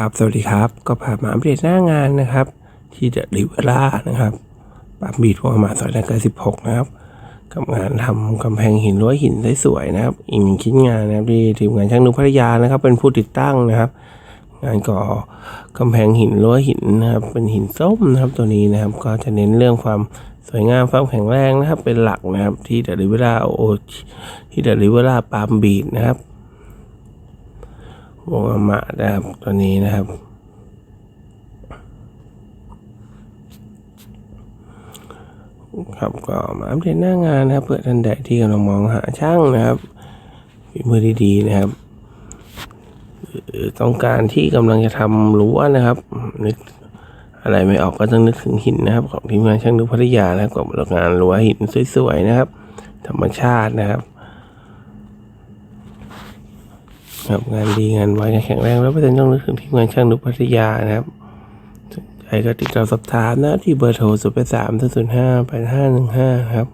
ครับสวัสดีครับ ก็พามาอัปเดตหน้างานนะครับ ที่เดอะริเวล่านะครับปั๊มบีดพวงมาซอยนาเกอร์16นะครับกับงานทำกำแพงหินรั้วหินสวยๆนะครับ อีกหนึ่งชิ้นงานนะครับที่ทีมงานช่างนุพัทยานะครับ เป็นผู้ติดตั้งนะครับ งานก่อกำแพงหินรั้วหินนะครับ เป็นหินส้มนะครับตัวนี้นะครับ ก็จะเน้นเรื่องความสวยงามความแข็งแรงนะครับ เป็นหลักนะครับที่เดอะริเวล่าโอที่เดอะริเวล่าปาล์มบีดนะครับ วงอมะนะครับตัวนี้นะครับ ครับก็มาอัปเดตหน้างานนะครับ เพื่อท่านใดที่กำลังมองหาช่างนะครับฝีมือดีๆนะครับต้องการที่กำลังจะทำรั้วนะครับนึกอะไรไม่ออกก็ต้องนึกถึงหินนะครับ ของทีมงานช่างนุพัทยานะครับกับบริการรั้วหินสวยๆนะครับ ธรรมชาตินะครับ ครับงานดีงานไวงานแข็งแรงแล้วเปร์เซ็นต้องนึกถึงทีมงานช่างนุพัทยานะครับสนใจก็ติดต่อสอบถามนะที่เบอร์โทรศูนย์แปดสามศูนย์ห้าแปดห้าหนึ่งห้าครับ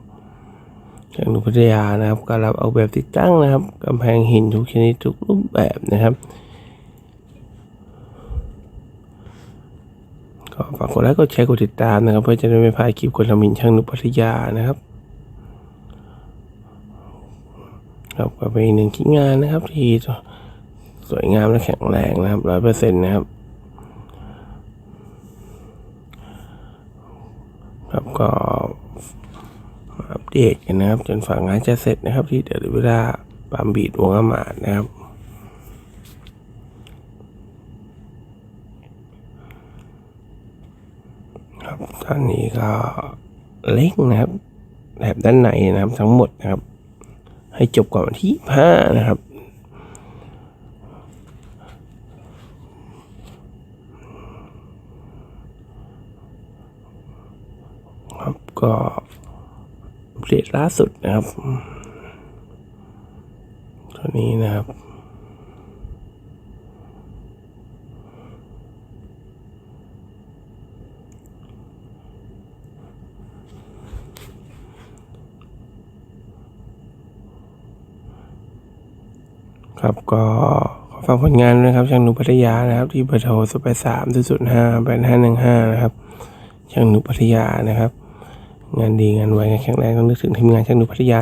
ช่างนุพัทยานะครับก็รับเอาแบบติดตั้งนะครับกำแพงหินทุกชนิดทุกรูปแบบนะครับก็ฝากกดไลค์กดแชร์กดติดตามนะครับ เพื่อจะได้ไม่พลาดคลิปคนทำหินช่างนุพัทยานะครับครับก็เป็นหนึ่งชิ้นงานนะครับที่ สวยงามและแข็งแรงนะครับร้อยเปอร์เซ็นต์นะครับ ครับก็อัปเดตกันนะครับ จนฝั่งงานจะเสร็จนะครับ ที่เดลิเวลาปามบีดวงอามาดนะครับครับตอนนี้ก็เล็กนะครับแถบด้านในนะครับทั้งหมดนะครับ ให้จบก่อนวันที่ห้านะครับ ครับ ก็เดตล่าสุดนะครับ ตัวนี้นะครับ ครับก็ขอฝากผลงานด้วยนะครับช่างหนุพัทยานะครับ ที่เบอร์โทรศูนย์แปดสามศูนย์ห้าแปดห้าหนึ่งห้านะครับช่างหนุพัทยานะครับ งานดีงานไวงานแข็งแรงต้องนึกถึงทีมงานช่างหนุพัทยา